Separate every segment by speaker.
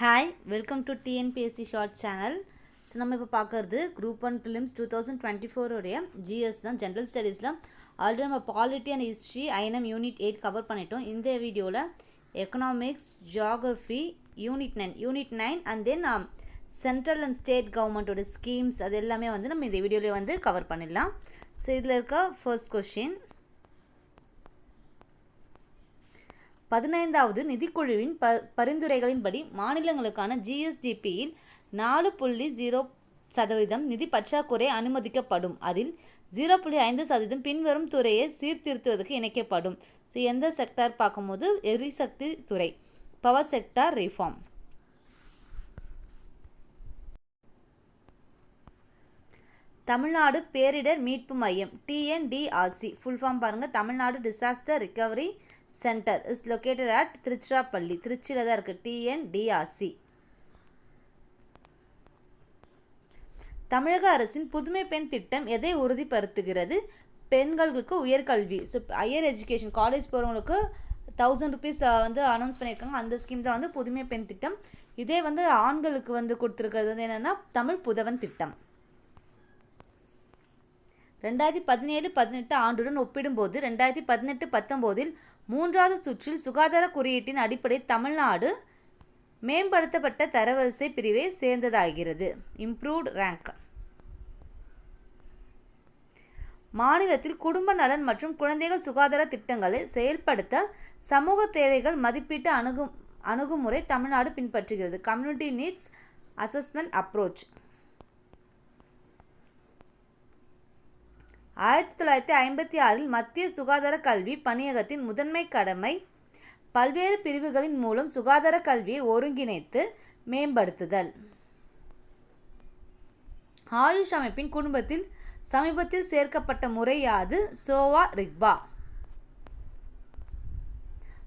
Speaker 1: Hi welcome to TNPSC short channel so நம்ம இப்போ பார்க்குறது group one prelims two thousand twenty ஃபோருடைய GS தான் general ஸ்டடீஸில் ஆல்ரெடி நம்ம polity and history INM unit eight cover பண்ணிட்டோம். இந்த வீடியோவில் economics geography unit nine unit nine and then central and state கவர்மெண்ட்டோட ஸ்கீம்ஸ் அது எல்லாமே வந்து நம்ம இந்த வீடியோவில் வந்து கவர் பண்ணிடலாம். ஸோ இதில் இருக்க ஃபர்ஸ்ட் கொஷின் பதினைந்தாவது நிதிக்குழுவின் ப பரிந்துரைகளின்படி மாநிலங்களுக்கான ஜிஎஸ்டிபியில் நாலு புள்ளி ஜீரோ சதவீதம் நிதி பற்றாக்குறை அனுமதிக்கப்படும். அதில் ஜீரோ புள்ளி ஐந்து சதவீதம் பின்வரும் துறையை சீர்திருத்துவதற்கு இணைக்கப்படும். ஸோ எந்த செக்டார் பார்க்கும்போது? எரிசக்தி துறை பவர் செக்டார் ரிஃபார்ம் தமிழ்நாடு பேரிடர் மீட்பு மையம் டிஎன்டிஆர்சி ஃபுல் ஃபார்ம் பாருங்கள் Tamil Nadu disaster recovery centre. Is located at Tiruchirappalli. திருச்சியில் தான் இருக்குது டிஎன்டிஆர்சி தமிழக அரசின் புதுமை பெண் திட்டம் எதை உறுதிப்படுத்துகிறது? பெண்களுக்கு உயர்கல்வி ஸோ ஹையர் எஜுகேஷன் காலேஜ் போகிறவங்களுக்கு தௌசண்ட் ருபீஸ் வந்து அனௌன்ஸ் பண்ணியிருக்காங்க. அந்த ஸ்கீம் தான் வந்து புதுமை பெண் திட்டம். இதே வந்து ஆண்களுக்கு வந்து கொடுத்துருக்கிறது வந்து என்னென்னா தமிழ் புதவன் திட்டம். ரெண்டாயிரத்தி பதினேழு பதினெட்டு ஆண்டுடன் ஒப்பிடும்போது ரெண்டாயிரத்தி பதினெட்டு பத்தொம்போதில் மூன்றாவது சுற்றில் சுகாதார குறியீட்டின் அடிப்படை தமிழ்நாடு மேம்படுத்தப்பட்ட தரவரிசை பிரிவை சேர்ந்ததாகிறது. இம்ப்ரூவ்ட் ரேங்க் மாநிலத்தில் குடும்ப நலன் மற்றும் குழந்தைகள் சுகாதார திட்டங்களை செயல்படுத்த சமூக தேவைகள் மதிப்பீட்டு அணுகு அணுகுமுறை தமிழ்நாடு பின்பற்றுகிறது. கம்யூனிட்டி நீட்ஸ் அசஸ்மெண்ட் அப்ரோச் ஆயிரத்தி தொள்ளாயிரத்தி ஐம்பத்தி ஆறில் மத்திய சுகாதார கல்வி பணியகத்தின் முதன்மை கடமை பல்வேறு பிரிவுகளின் மூலம் சுகாதார கல்வியை ஒருங்கிணைத்து மேம்படுத்துதல். ஆயுஷ் அமைப்பின் குடும்பத்தில் சமீபத்தில் சேர்க்கப்பட்ட முறையாது சோவா ரிக்பா.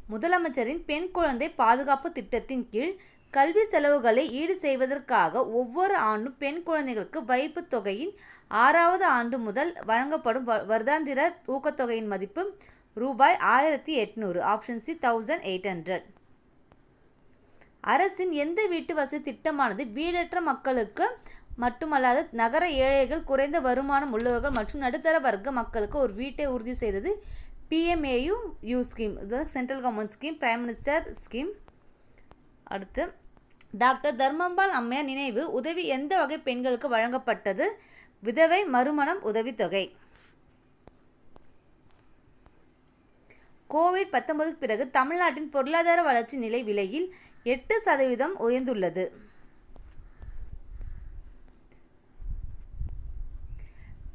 Speaker 1: முதலமைச்சரின் பெண் குழந்தை பாதுகாப்பு திட்டத்தின் கீழ் கல்வி செலவுகளை ஈடு செய்வதற்காக ஒவ்வொரு ஆண்டும் பெண் குழந்தைகளுக்கு வைப்பு தொகையின் ஆறாவது ஆண்டு முதல் வழங்கப்படும் வருடாந்திர ஊக்கத்தொகையின் மதிப்பு ரூபாய் ஆயிரத்தி எட்நூறு option C thousand eight hundred அரசின் எந்த வீட்டு வசதி திட்டமானது வீடற்ற மக்களுக்கு மட்டுமல்லாத நகர ஏழைகள் குறைந்த வருமானம் உள்ளவர்கள் மற்றும் நடுத்தர வர்க்க மக்களுக்கு ஒரு வீட்டை உறுதி செய்தது பிஎம்ஏயு யூ ஸ்கீம் இது central government scheme prime minister scheme அடுத்து டாக்டர் தர்மம்பால் அம்மையார் நினைவு உதவி எந்த வகை பெண்களுக்கு வழங்கப்பட்டது? விதவை மறுமணம் உதவித்தொகை. கோவிட் பத்தொன்பதுக்கு பிறகு தமிழ்நாட்டின் பொருளாதார வளர்ச்சி நிலை விலையில் எட்டு சதவீதம் உயர்ந்துள்ளது.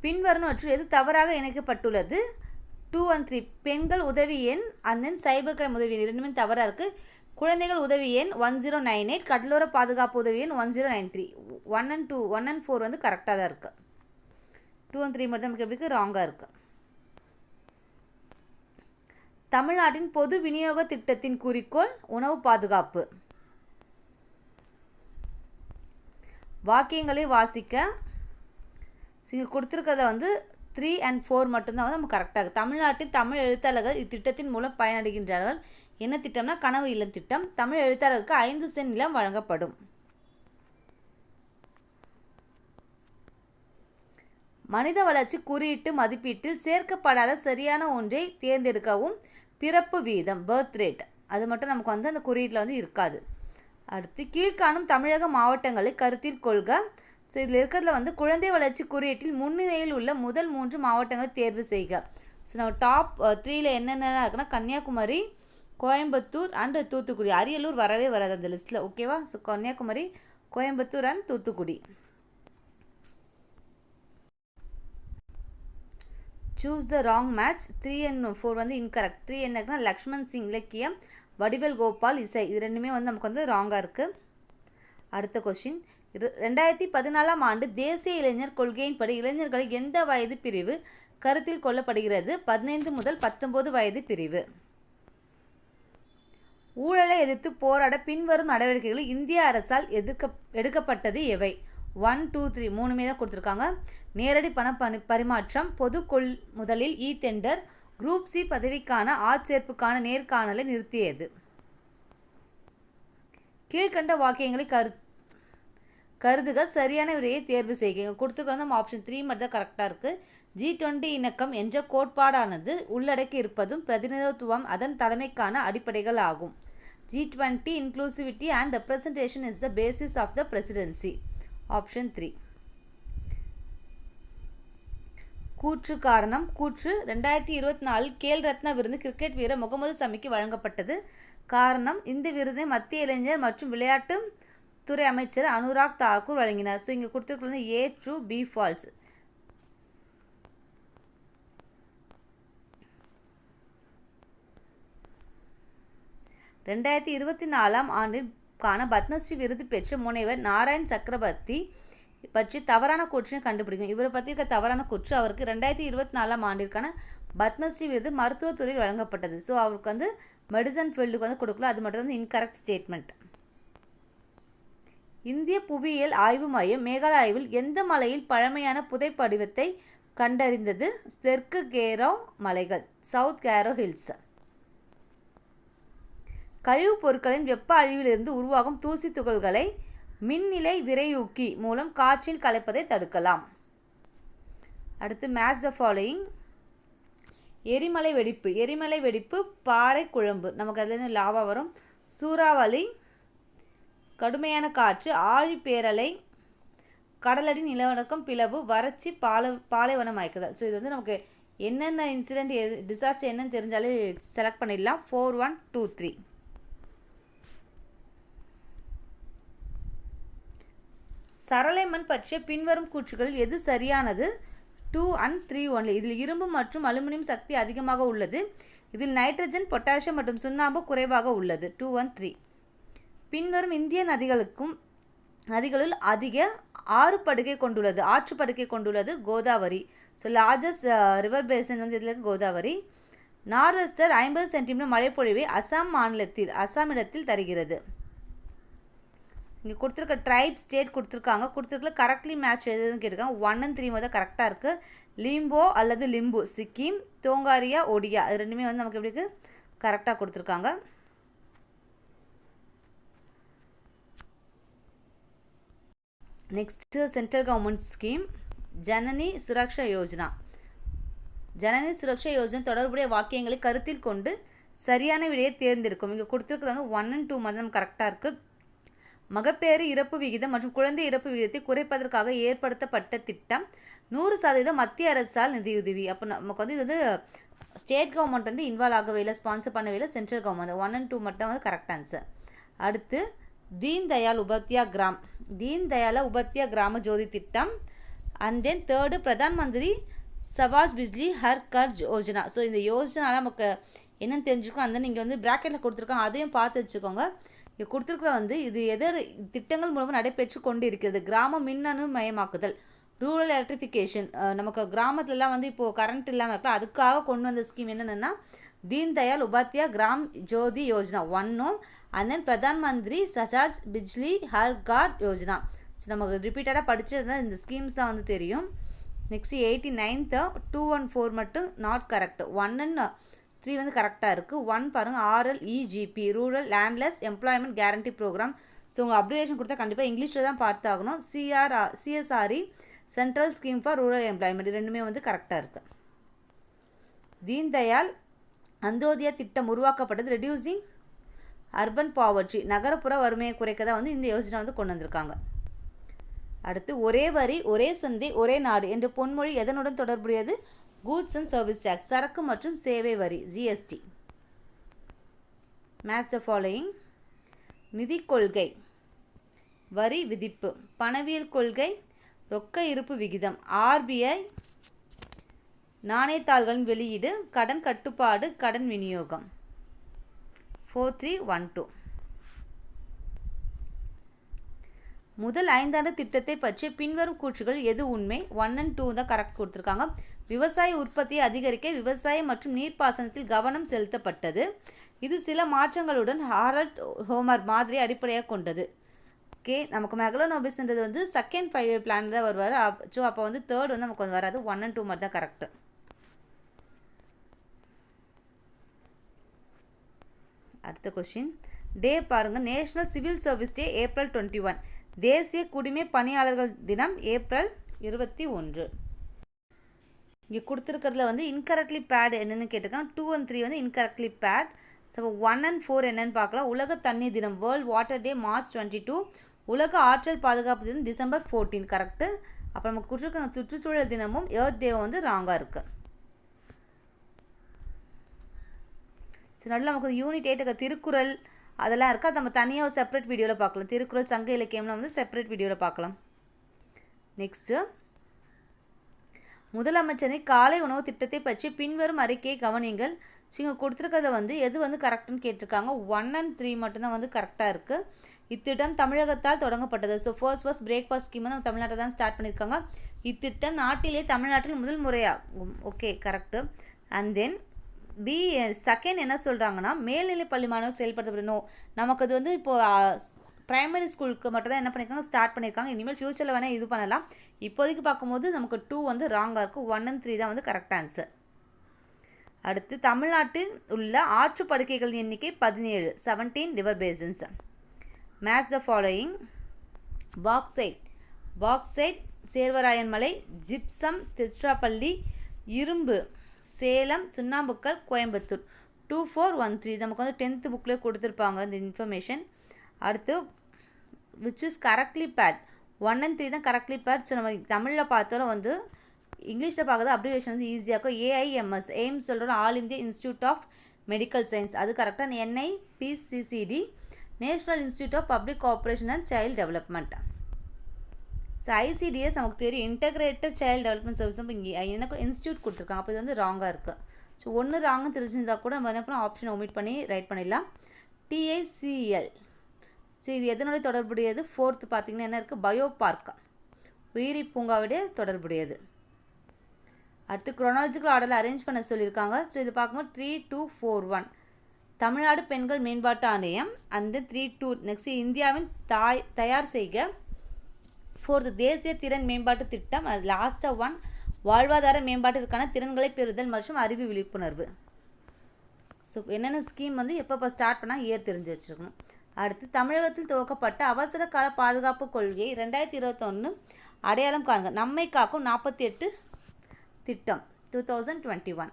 Speaker 1: பின்வருவனவற்றில் எது தவறாக இணைக்கப்பட்டுள்ளது? டூ ஒன் த்ரீ பெண்கள் உதவி எண் அண்ட் தென் சைபர் கிரைம் உதவி எண் ரெண்டுமே தவறாக இருக்குது குழந்தைகள் உதவி எண் ஒன் ஜீரோ நைன் எயிட். கடலோர பாதுகாப்பு உதவி எண் one zero nine three. One and two one and four வந்து கரெக்டாக தான் இருக்குது டூ அண்ட் த்ரீ மட்டும் நமக்கு எப்படி ராங்காக இருக்குது தமிழ்நாட்டின் பொது விநியோக திட்டத்தின் குறிக்கோள் உணவு பாதுகாப்பு. வாக்கியங்களை வாசிக்க இங்கே கொடுத்துருக்கத வந்து த்ரீ அண்ட் ஃபோர் மட்டும்தான் வந்து நம்ம கரெக்டாக இருக்குது தமிழ்நாட்டின் தமிழ் எழுத்தாளர்கள் இத்திட்டத்தின் மூலம் பயனடைகின்றார்கள். என்ன திட்டம்னா கனவு இல்லம் திட்டம். தமிழ் எழுத்தாளருக்கு ஐந்து சென்ட் நிலம் வழங்கப்படும். மனித வளர்ச்சி குறியீட்டு மதிப்பீட்டில் சேர்க்கப்படாத சரியான ஒன்றை தேர்ந்தெடுக்கவும் பிறப்பு வீதம் பர்த் ரேட் அது மட்டும் நமக்கு வந்து அந்த குறியீட்டில் வந்து இருக்காது. அடுத்து கீழ்காணும் தமிழக மாவட்டங்களை கருத்தில் கொள்க. ஸோ இதில் இருக்கிறதுல வந்து குழந்தை வளர்ச்சி குறியீட்டில் முன்னிலையில் உள்ள முதல் மூன்று மாவட்டங்களை தேர்வு செய்க. ஸோ நம்ம டாப் த்ரீயில் uh, என்னென்ன இருக்குன்னா கன்னியாகுமரி கோயம்புத்தூர் அண்ட் தூத்துக்குடி. அரியலூர் வரவே வராது அந்த லிஸ்ட்டில் ஓகேவா so Kanyakumari Coimbatore and Thoothukudi. Choose the wrong match three and four வந்து இன்கரெக்ட் த்ரீ என்னக்குன்னா லக்ஷ்மண் சிங் இலக்கியம் வடிவேல் கோபால் இசை. இது ரெண்டுமே வந்து நமக்கு வந்து ராங்காக இருக்குது அடுத்த கொஷின் ரெண்டாயிரத்தி பதினாலாம் ஆண்டு தேசிய இளைஞர் கொள்கையின்படி இளைஞர்கள் எந்த வயது பிரிவு கருத்தில் கொள்ளப்படுகிறது? பதினைந்து முதல் பத்தொன்பது வயது பிரிவு. ஊழலை எதிர்த்து போராட பின்வரும் நடவடிக்கைகள் இந்திய அரசால் எதிர்க்க எடுக்கப்பட்டது எவை? ஒன் டூ த்ரீ மூணுமே தான் கொடுத்துருக்காங்க. நேரடி பண பணி பரிமாற்றம் பொது கொள் முதலில் இ டெண்டர் குரூப் சி பதவிக்கான ஆட்சேர்ப்புக்கான நேர்காணலை நிறுத்தியது. கீழ்கண்ட வாக்கியங்களை கரு கருதுக சரியான விடையை தேர்வு செய்க. கொடுத்துருக்க நம்ம ஆப்ஷன் த்ரீ மட்டும் தான் கரெக்டாக இருக்குது ஜி டுவெண்ட்டி இணக்கம் என்ற கோட்பாடானது உள்ளடக்கி இருப்பதும் பிரதிநிதித்துவம் அதன் தலைமைக்கான அடிப்படைகள் ஆகும் G twenty inclusivity and representation is the basis of the presidency option three கூற்று காரணம் கூற்று ரெண்டாயிரத்தி இருபத்தி நாலில் கேல் ரத்னா விருது கிரிக்கெட் வீரர் முகமது சமிக்கு வழங்கப்பட்டது. காரணம் இந்த விருதை மத்திய இளைஞர் மற்றும் விளையாட்டு துறை அமைச்சர் அனுராக் தாக்கூர் வழங்கினார். ஸோ இங்கே கொடுத்துருக்கிறது ஏ ட்ரூ பி ஃபால்ஸ் ரெண்டாயிரத்தி இருபத்தி நாலாம் காண பத்மஸ்ரீ விருது பெற்ற முனைவர் நாராயண் சக்கரவர்த்தி பற்றி தவறான கூற்றினை கண்டுபிடிக்கும். இவரை பற்றி இருக்க தவறான கூற்று அவருக்கு ரெண்டாயிரத்தி இருபத்தி நாலாம் ஆண்டிற்கான பத்மஸ்ரீ விருது மருத்துவத்துறையில் வழங்கப்பட்டது. ஸோ அவருக்கு வந்து மெடிசன் ஃபீல்டுக்கு வந்து கொடுக்கல. அது மட்டும் வந்து இன்கரெக்ட் ஸ்டேட்மெண்ட் இந்திய புவியியல் ஆய்வு மையம் மேகாலயாவில் எந்த மலையில் பழமையான புதைப்படிவத்தை கண்டறிந்தது? தெற்கு கேரோ மலைகள் சவுத் கேரோ ஹில்ஸ். கழிவுப் பொருட்களின் வெப்ப அழிவிலிருந்து உருவாகும் தூசி துகள்களை மின்னிலை விரையூக்கி மூலம் காற்றில் கலைப்பதை தடுக்கலாம். அடுத்து மேட்ச் த ஃபாலோயிங் எரிமலை வெடிப்பு. எரிமலை வெடிப்பு பாறை குழம்பு. நமக்கு அதுலேருந்து லாவா வரும். சூறாவளி கடுமையான காற்று ஆழி பேரலை கடலடி நிலநடுக்கம் பிளவு வறட்சி பாலை பாலைவனமாக்குதல் ஸோ இது வந்து நமக்கு என்னென்ன இன்சிடெண்ட் எது டிசாஸ்டர் என்னன்னு தெரிஞ்சாலே செலக்ட் பண்ணிடலாம். ஃபோர் ஒன் டூ த்ரீ சரளைமண் பற்றிய பின்வரும் கூற்றுகளில் எது சரியானது? டூ அண்ட் த்ரீ ஒன்லி இதில் இரும்பு மற்றும் அலுமினியம் சக்தி அதிகமாக உள்ளது. இதில் நைட்ரஜன் பொட்டாசியம் மற்றும் சுண்ணாம்பு குறைவாக உள்ளது. டூ ஒன் த்ரீ பின்வரும் இந்திய நதிகளுக்கும் நதிகளில் அதிக ஆறு படுகை கொண்டுள்ளது. ஆற்று படுகை கொண்டுள்ளது Godavari. So largest river basin வந்து இதில் கோதாவரி. நார்வெஸ்டர் ஐம்பது சென்டிமீட்டர் மழைப்பொழிவை அசாம் மாநிலத்தில் அசாம் இடத்தில் தருகிறது. இங்கே கொடுத்துருக்க ட்ரைப் ஸ்டேட் கொடுத்துருக்காங்க. கொடுத்துருக்கல கரெக்ட்லி மேட்ச் எதுன்னு கேட்டிருக்காங்க. ஒன் அண்ட் த்ரீ முதல் கரெக்டாக இருக்குது லிம்போ அல்லது லிம்பு சிக்கிம் தோங்காரியா ஒடியா அது ரெண்டுமே வந்து நமக்கு எப்படி இருக்குது கரெக்டாக கொடுத்துருக்காங்க. Next central government scheme Janani Suraksha Yojana. Janani Suraksha Yojana தொடர்புடைய வாக்கியங்களை கருத்தில் கொண்டு சரியான விடையை தேர்ந்தெடுக்கும். இங்கே கொடுத்துருக்கிறது வந்து ஒன் அண்ட் டூ மட்டும் கரெக்டாக இருக்குது மகப்பேறு இறப்பு விகிதம் மற்றும் குழந்தை இறப்பு விகிதத்தை குறைப்பதற்காக ஏற்படுத்தப்பட்ட திட்டம். நூறு சதவீதம் மத்திய அரசால் நிதியுதவி. அப்போ நமக்கு வந்து இது வந்து ஸ்டேட் கவர்மெண்ட் வந்து இன்வால்வ் ஆகவே இல்லை ஸ்பான்சர் பண்ணவே இல்லை central government one and two மட்டும் வந்து கரெக்ட் ஆன்சர் அடுத்து தீன் தயாள் உபத்யா கிராம். தீன் தயாள உபத்யா கிராம ஜோதி திட்டம். And then third Pradhan Mantri Sahaj Bijli Har Ghar Yojana. So இந்த யோஜனால நமக்கு என்னென்னு தெரிஞ்சுக்கோ அந்த நீங்கள் வந்து ப்ராக்கெட்டில் கொடுத்துருக்கோம். அதையும் பார்த்து வச்சுக்கோங்க. இங்கே கொடுத்துருக்குற வந்து இது எதர் திட்டங்கள் மூலமாக நடைபெற்று கொண்டு இருக்கிறது கிராம மின்னணு மயமாக்குதல் ரூரல் எலக்ட்ரிஃபிகேஷன் நமக்கு கிராமத்துலலாம் வந்து இப்போது கரண்ட் இல்லாமல் இருக்கா அதுக்காக கொண்டு வந்த ஸ்கீம் என்னென்னா தீன் தயாள் உபாத்யா கிராம் ஜோதி யோஜனா ஒன்னும் and then Pradhan Mantri Sahaj Bijli Har Ghar Yojana. So நமக்கு ரிப்பீட்டடாக படிச்சிருந்தா இந்த ஸ்கீம்ஸ் தான் வந்து தெரியும். Next eighty ninth two one four மட்டும் not correct one and three வந்து கரெக்டாக இருக்குது ஒன் பாருங்கள் RL EGP rural landless employment guarantee programme so உங்கள் அப்ரிவேஷன் கொடுத்தா கண்டிப்பாக இங்கிலீஷில் தான் பார்த்தாகணும். CR CSRE central scheme for rural employment ரெண்டுமே வந்து கரெக்டாக இருக்குது தீன்தயாள் தயாள் திட்டம் உருவாக்கப்பட்டது ரெடியூசிங் அர்பன் பாவர்ட்டி நகரப்புற வறுமையை குறைக்க தான் வந்து இந்த யோஜனை வந்து கொண்டு வந்திருக்காங்க. அடுத்து ஒரே வரி ஒரே சந்தை ஒரே நாடு என்ற பொன்மொழி எதனுடன் தொடர்புடையது? கூட்ஸ் அண்ட் சர்வீஸ் டேக்ஸ் சரக்கு மற்றும் சேவை வரி ஜிஎஸ்டி மேட்ச் த ஃபாலோயிங் நிதி கொள்கை வரி விதிப்பு பணவியல் கொள்கை ரொக்க இருப்பு விகிதம் ஆர்பிஐ நாணயத்தாள்களின் வெளியீடு கடன் கட்டுப்பாடு கடன் விநியோகம். ஃபோர் த்ரீ ஒன் டூ முதல் ஐந்தாண்டு திட்டத்தை பற்றி பின்வரும் கூற்றுகள் எது உண்மை? ஒன் அண்ட் டூ தான் கரெக்ட் கொடுத்துருக்காங்க. விவசாய உற்பத்தியை அதிகரிக்க விவசாயம் மற்றும் நீர்ப்பாசனத்தில் கவனம் செலுத்தப்பட்டது. இது சில மாற்றங்களுடன் ஹாரல்ட் ஹோமர் மாதிரி அடிப்படையாக கொண்டது. ஓகே நமக்கு மெகலோனோபிஸ்ன்றது வந்து செகண்ட் ஃபைவ் இயர் பிளான் தான் வருவார். ஸோ அப்போ வந்து தேர்ட் வந்து நமக்கு வந்து வராது. ஒன் அண்ட் டூ மாதிரி தான் கரெக்டு அடுத்த கொஸ்டின் டே பாருங்கள் national civil service day April twenty one தேசிய குடிமை பணியாளர்கள் தினம் ஏப்ரல் இருபத்தி ஒன்று. இங்கே கொடுத்துருக்கிறதுல வந்து இன்கரெக்ட்லி பேட் என்னென்னு கேட்டிருக்காங்க. டூ அண்ட் த்ரீ வந்து incorrectly paired so one and four என்னென்னு பார்க்கலாம். உலக தண்ணீர் தினம் world water day March twenty two உலக ஆற்றல் பாதுகாப்பு தினம் டிசம்பர் ஃபோர்டீன் கரெக்டு அப்புறம் நமக்கு கொடுத்துருக்காங்க சுற்றுச்சூழல் தினமும் ஏர்த் டே வந்து ராங்காக இருக்குது ஸோ நல்லா நமக்கு யூனிட் எயிட்டுக்கு திருக்குறள் அதெல்லாம் இருக்குது அது நம்ம தனியாக ஒரு செப்பரேட் வீடியோவில் பார்க்கலாம். திருக்குறள் சங்க இலக்கியம்லாம் வந்து செப்பரேட் வீடியோவில் பார்க்கலாம். நெக்ஸ்ட்டு முதலமைச்சரின் காலை உணவு திட்டத்தை பற்றி பின்வரும் அறிக்கையை கவனிங்கள் ஸோ இங்கே கொடுத்துருக்கிறத வந்து எது வந்து கரெக்டுன்னு கேட்டிருக்காங்க? ஒன் அண்ட் த்ரீ மட்டும்தான் வந்து கரெக்டாக இருக்குது இத்திட்டம் தமிழகத்தால் தொடங்கப்பட்டது. So first first breakfast scheme நம்ம தமிழ்நாட்டை தான் ஸ்டார்ட் பண்ணியிருக்காங்க. இத்திட்டம் நாட்டிலே தமிழ்நாட்டில் முதல் முறையாகும் okay correct and then B second என்ன சொல்கிறாங்கன்னா மேல்நிலை பள்ளி மாணவர் செயல்படுத்தப்படணும். நமக்கு அது வந்து இப்போது ப்ரைமரி ஸ்கூலுக்கு மட்டும் தான் என்ன பண்ணியிருக்காங்க ஸ்டார்ட் பண்ணியிருக்காங்க இனிமேல் ஃப்யூச்சரில் வேணால் இது பண்ணலாம். இப்போதைக்கு பார்க்கும்போது நமக்கு டூ வந்து ராங்காக இருக்கும் ஒன் அண்ட் த்ரீ தான் வந்து கரெக்ட் ஆன்சர் அடுத்து தமிழ்நாட்டில் உள்ள ஆற்று படுக்கைகளின் எண்ணிக்கை பதினேழு. Seventeen river basins match the following bauxite bauxite Shevaroy மலை ஜிப்சம் திருச்சிராப்பள்ளி இரும்பு. Salem சுண்ணாம்புக்கல் Coimbatore. Two four one three நமக்கு வந்து டென்த்து புக்கில் கொடுத்துருப்பாங்க இந்த இன்ஃபர்மேஷன் அடுத்து which is correctly paired one and three தான் கரெக்ட்லி பேட் ஸோ நம்ம தமிழில் பார்த்தாலும் வந்து இங்கிலீஷில் பார்க்குறது அப்ரிவேஷன் வந்து ஈஸியாக இருக்கும். ஏஐஎம்எஸ் எய்ம்ஸ் சொல்கிறோம் all India institute of medical science அது கரெக்டாக NI PCCD national institute of public cooperation and child development so ICDS நமக்கு தெரியும் இன்டகிரேட்டட் சைல்டு டெவலப்மெண்ட் சர்வீஸ் இங்கே எனக்கு இன்ஸ்டியூட் கொடுத்துருக்காங்க. அப்போ இது வந்து ராங்காக இருக்குது ஸோ ஒன்று ராங்கு தெரிஞ்சிருந்தா கூட நம்ம என்ன பண்ணோம் ஆப்ஷன் ஒமிட் பண்ணி ரைட் பண்ணிடலாம். டிஐசிஎல் ஸோ இது எதனுடைய தொடர்புடையது? ஃபோர்த்து பார்த்திங்கன்னா என்ன இருக்குது பயோ பார்க் உயிரி பூங்காவுடைய தொடர்புடையது. அடுத்து குரோனாலஜிக்கல் ஆர்டரில் அரேஞ்ச் பண்ண சொல்லியிருக்காங்க. ஸோ இது பார்க்கும்போது three two four one Tamil Nadu பெண்கள் மேம்பாட்டு ஆணையம் அந்த த்ரீ டூ நெக்ஸ்ட் இந்தியாவின் தாய் தயார் செய்க. ஃபோர்த்து தேசிய திறன் மேம்பாட்டு திட்டம் அது லாஸ்ட்டாக ஒன் வாழ்வாதார மேம்பாட்டிற்கான திறன்களை பெறுதல் மற்றும் அறிவு விழிப்புணர்வு. ஸோ என்னென்ன ஸ்கீம் வந்து எப்பப்போ ஸ்டார்ட் பண்ணால் இயர் தெரிஞ்சு வச்சுருக்கணும். அடுத்து தமிழகத்தில் துவக்கப்பட்ட அவசர கால பாதுகாப்பு கொள்கையை ரெண்டாயிரத்தி இருபத்தொன்று அடையாளம் காண்க நம்மை காக்கும் நாற்பத்தி எட்டு திட்டம் டூ தௌசண்ட் டுவெண்ட்டி ஒன்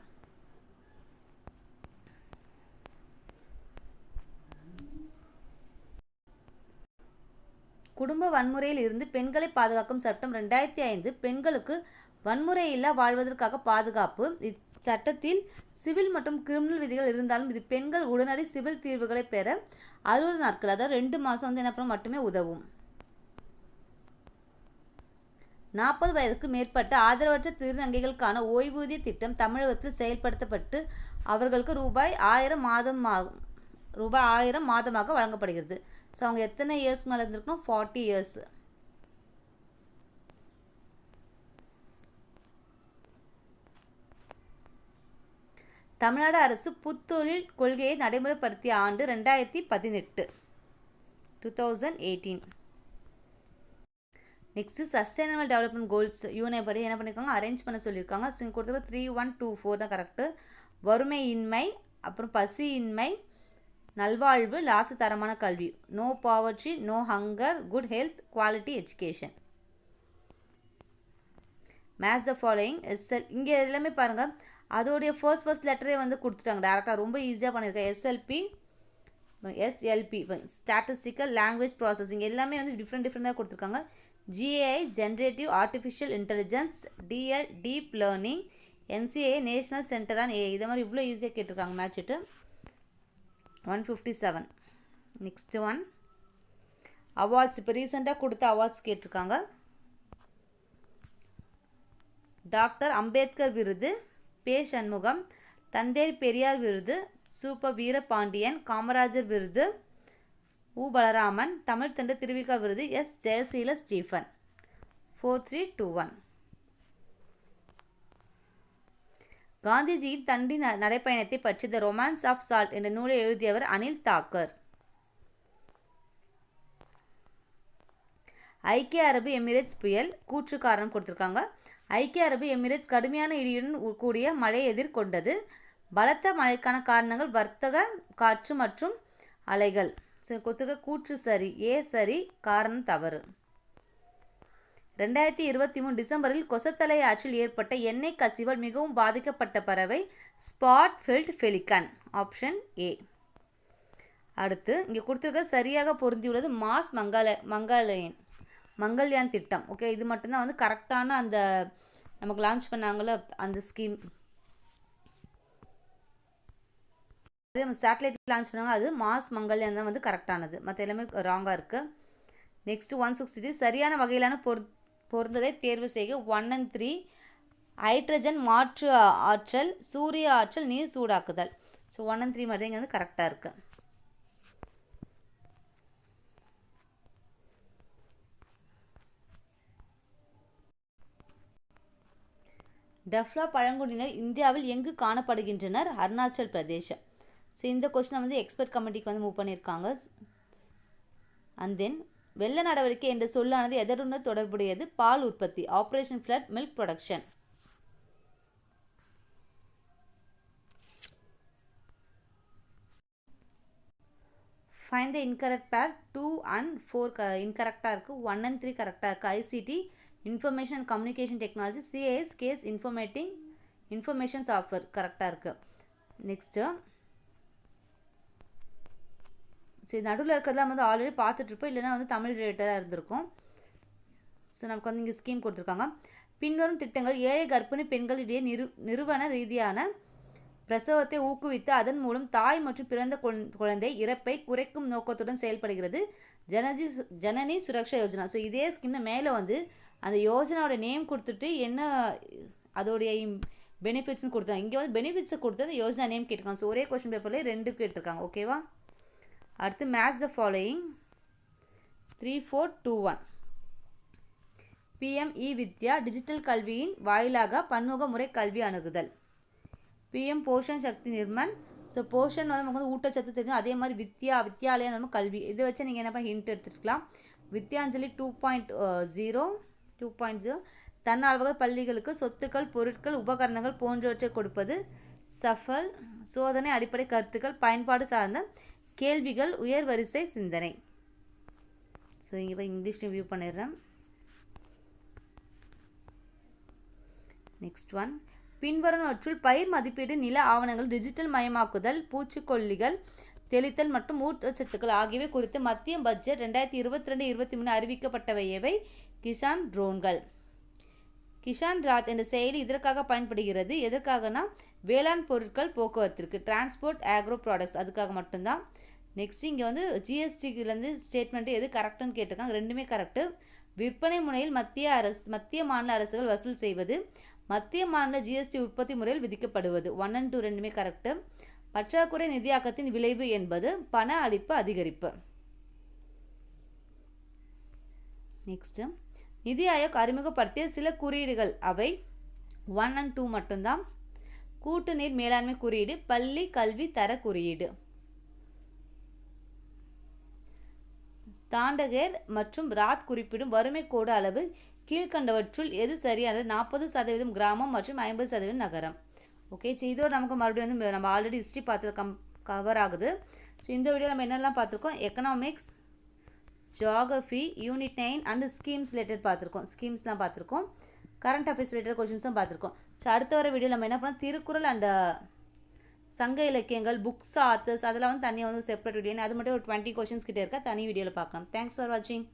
Speaker 1: குடும்ப வன்முறையில் இருந்து பெண்களை பாதுகாக்கும் சட்டம் ரெண்டாயிரத்தி ஐந்து பெண்களுக்கு வன்முறை இல்லா வாழ்வதற்காக பாதுகாப்பு. இச்சட்டத்தில் சிவில் மற்றும் கிரிமினல் விதிகள் இருந்தாலும் இது பெண்கள் உடனடி சிவில் தீர்வுகளை பெற அறுபது நாட்கள் அதாவது ரெண்டு மாதம் வந்து என்ன மட்டுமே உதவும். நாற்பது வயதுக்கு மேற்பட்ட ஆதரவற்ற திருநங்கைகளுக்கான ஓய்வூதிய திட்டம் தமிழகத்தில் செயல்படுத்தப்பட்டு அவர்களுக்கு ரூபாய் ஆயிரம் மாதமாக ரூபாய் ஆயிரம் மாதமாக வழங்கப்படுகிறது. ஸோ அவங்க எத்தனை இயர்ஸ் மேலே இருந்திருக்கணும்? ஃபார்ட்டி இயர்ஸ் தமிழ்நாடு அரசு புத்தொழில் கொள்கையை நடைமுறைப்படுத்திய ஆண்டு ரெண்டாயிரத்தி பதினெட்டு two thousand eighteen next sustainable development goals யூனை படி என்ன பண்ணியிருக்காங்க அரேஞ்ச் பண்ண சொல்லியிருக்காங்க ஸோ இங்கே கொடுத்துருக்க த்ரீ ஒன் டூ ஃபோர் தான் கரெக்டு வறுமை இன்மை அப்புறம் பசி இன்மை நல்வாழ்வு லாசு தரமான கல்வி no poverty no hunger good health quality education match the following SL இங்கே எல்லாமே பாருங்கள் அதோடைய ஃபர்ஸ்ட் ஃபர்ஸ்ட் லெட்டரே வந்து கொடுத்துட்டாங்க. டேரெக்டாக ரொம்ப ஈஸியாக பண்ணியிருக்கேன் SLP SLP statistical language processing எல்லாமே வந்து டிஃப்ரெண்ட் டிஃப்ரெண்ட்டாக கொடுத்துருக்காங்க. GAI generative artificial intelligence DL deep learning NCA national centre on A இதை மாதிரி இவ்வளோ ஈஸியாக கேட்டிருக்காங்க. மேட்ச்சிட்டு one fifty seven next one awards இப்போ ரீசெண்டாக கொடுத்த அவார்ட்ஸ் கேட்டிருக்காங்க. டாக்டர் அம்பேத்கர் விருது பே சண்முகம் தந்தை பெரியார் விருது சூப்பர் வீரபாண்டியன் காமராஜர் விருது உ பலராமன் தமிழ் தண்ட திருவிகா விருது S Jayaseela Stephen four three two one காந்திஜியின் Dandi நடைப்பயணத்தை பற்றி த ரொமான்ஸ் ஆஃப் சால்ட் என்ற நூலை எழுதியவர் அனில் தாக்கர். ஐக்கிய அரபு எமிரேட்ஸ் புயல் கூற்று காரணம் கொடுத்துருக்காங்க. ஐக்கிய அரபு எமிரேட்ஸ் கடுமையான இடியுடன் கூடிய மழை எதிர்கொண்டது. பலத்த மழைக்கான காரணங்கள் வர்த்தக காற்று மற்றும் அலைகள். ஸோ கொடுத்துருக்க கூற்று சரி ஏ சரி காரணம் தவறு. ரெண்டாயிரத்தி இருபத்தி மூணு டிசம்பரில் கொசத்தலை ஆற்றில் ஏற்பட்ட எண்ணெய் கசிவால் மிகவும் பாதிக்கப்பட்ட பறவை spot billed pelican option A. அடுத்து இங்கே கொடுத்துருக்க சரியாக பொருந்தியுள்ளது மாஸ் மங்கால மங்காலயன் மங்கள்யான் திட்டம். ஓகே இது மட்டும்தான் வந்து கரெக்டான அந்த நமக்கு லான்ச் பண்ணாங்கள அந்த ஸ்கீம் அதே நம்ம சேட்டலைட் லான்ச் பண்ணாங்க அது மாஸ் மங்கள்யான் தான் வந்து கரெக்டானது மற்ற எல்லாமே ராங்காக இருக்குது நெக்ஸ்ட் ஒன் சிக்ஸ்டி சரியான வகையிலான பொரு பொருந்ததை தேர்வு செய்க. ஒன் அண்ட் த்ரீ ஹைட்ரஜன் மாற்று ஆற்றல் சூரிய ஆற்றல் நீர் சூடாக்குதல். ஸோ ஒன் அண்ட் த்ரீ மட்டும் இங்கே வந்து கரெக்டாக இருக்குது டஃப்லா பழங்குடியினர் இந்தியாவில் எங்கு காணப்படுகின்றனர்? அருணாச்சல் பிரதேசம். ஸோ இந்த கொஸ்டினை வந்து எக்ஸ்பர்ட் கமிட்டிக்கு வந்து மூவ் பண்ணியிருக்காங்க. அண்ட் தென் வெள்ள நடவடிக்கை என்ற சொல்லானது எதனுடன் தொடர்புடையது? பால் உற்பத்தி operation flood milk production find the incorrect pair two and four க இன்கரெக்டாக இருக்குது ஒன் அண்ட் த்ரீ கரெக்டாக இருக்குது ICT information and communication technology CAS case இன்ஃபர்மேட்டிங் இன்ஃபர்மேஷன் சாஃப்ட்வேர் கரெக்டாக இருக்குது நெக்ஸ்ட்டு சரி நடுவில் இருக்கிறதெல்லாம் வந்து ஆல்ரெடி பார்த்துட்ருப்போம். இல்லைனா வந்து தமிழ் ரிலேட்டடாக இருந்திருக்கும். ஸோ நமக்கு வந்து இங்கே ஸ்கீம் கொடுத்துருக்காங்க. பின்வரும் திட்டங்கள் ஏழை கர்ப்பிணி பெண்களிடையே நிறு நிறுவன ரீதியான பிரசவத்தை ஊக்குவித்து அதன் மூலம் தாய் மற்றும் பிறந்த குழந்தை இறப்பை குறைக்கும் நோக்கத்துடன் செயல்படுகிறது. ஜனஜி ஜனனி சுரக்ஷா யோஜனா. ஸோ இதே ஸ்கீமில் மேலே வந்து அந்த யோஜனாவோட நேம் கொடுத்துட்டு என்ன அதோடைய பெனிஃபிட்ஸ்னு கொடுத்தாங்க இங்கே வந்து பெனிஃபிட்ஸை கொடுத்து அந்த யோஜனா நேம் கேட்டிருக்காங்க. ஸோ ஒரே கொஷின் பேப்பர்லேயே ரெண்டு கேட்டிருக்காங்க. ஓகேவா அடுத்து match the following three four two one PM e Vidya digital கல்வியின் வாயிலாக பன்முக முறை கல்வி அணுகுதல். பிஎம் போஷன் சக்தி நிர்மன் ஸோ போஷன் வந்து நமக்கு வந்து ஊட்டச்சத்து தெரியும். அதே மாதிரி வித்யா வித்யாலயம் கல்வி. இதை வச்சு நீங்கள் என்ன ஹிண்ட் எடுத்துக்கலாம். Vidyanjali two point zero two point zero தன்னார்வலர் பள்ளிகளுக்கு சொத்துக்கள் பொருட்கள் உபகரணங்கள் போன்றவற்றை கொடுப்பது சஃபல். சோதனை அடிப்படை கருத்துக்கள் பயன்பாடு சார்ந்த கேள்விகள் உயர் வரிசை சிந்தனை. ஸோ இங்கே போய் இங்கிலீஷ் வியூ பண்ணிடுறேன். நெக்ஸ்ட் ஒன் பின்வருவனவற்றுள் பயிர் மதிப்பீடு நில ஆவணங்கள் டிஜிட்டல் மயமாக்குதல் பூச்சிக்கொல்லிகள் தெளித்தல் மற்றும் ஊட்டச்சத்துக்கள் ஆகியவை குறித்து மத்திய பட்ஜெட் ரெண்டாயிரத்தி இருபத்தி ரெண்டு இருபத்தி மூணு அறிவிக்கப்பட்டவையவை. கிசான் ட்ரோன்கள் கிஷான் ராத் என்ற செயலி இதற்காக பயன்படுகிறது. எதற்காகனா? வேளாண் பொருட்கள் போக்குவரத்திற்கு டிரான்ஸ்போர்ட் ஆக்ரோ ப்ராடக்ட்ஸ் அதுக்காக மட்டும்தான். நெக்ஸ்ட் இங்கே வந்து ஜிஎஸ்டிலேருந்து ஸ்டேட்மெண்ட்டு எது கரெக்டுன்னு கேட்டிருக்காங்க. ரெண்டுமே கரெக்டு விற்பனை முனையில் மத்திய அரசு மத்திய மாநில அரசுகள் வசூல் செய்வது. மத்திய மாநில ஜிஎஸ்டி உற்பத்தி முறையில் விதிக்கப்படுவது. ஒன் அண்ட் டூ ரெண்டுமே கரெக்டு பற்றாக்குறை நிதியாக்கத்தின் விளைவு என்பது பண அளிப்பு அதிகரிப்பு. நெக்ஸ்ட்டு நிதி ஆயோக் அறிமுகப்படுத்திய சில குறியீடுகள். அவை ஒன் அண்ட் டூ மட்டும்தான். கூட்டு நீர் மேலாண்மை குறியீடு பள்ளி கல்வி தர குறியீடு. தாண்டகேர் மற்றும் ராத் குறிப்பிடும் வறுமை கோடு அளவு கீழ்கண்டவற்றுள் எது சரியானது? நாற்பது சதவீதம் கிராமம் மற்றும் ஐம்பது சதவீதம் நகரம். ஓகே ஸோ இதோட நமக்கு மறுபடியும் வந்து நம்ம ஆல்ரெடி ஹிஸ்ட்ரி பார்த்து கம் கவர் ஆகுது. ஸோ இந்த வீடியோ நம்ம என்னெல்லாம் பார்த்துருக்கோம்? Economics geography unit nine and schemes related பார்த்துருக்கோம். ஸ்கீம்ஸ்லாம் பார்த்துருக்கோம். கரண்ட் அஃபேர்ஸ் ரிலேட்டட் கொஷின்ஸும் பார்த்துருக்கோம். ஸோ அடுத்த வர வீடியோ நம்ம என்ன பண்ணோம்? திருக்குறள் அண்ட் uh, சங்க இலக்கியங்கள் புக்ஸ் ஆத்தர்ஸ் அதெல்லாம் வந்து தனியாக வந்து செப்பரேட் வீடியோ அது மட்டும் ஒரு டுவெண்ட்டி கொஷின்ஸ் கிட்டே இருக்கா? தனி வீடியோவில் பார்க்கலாம். தேங்க்ஸ் ஃபார் வாட்சிங்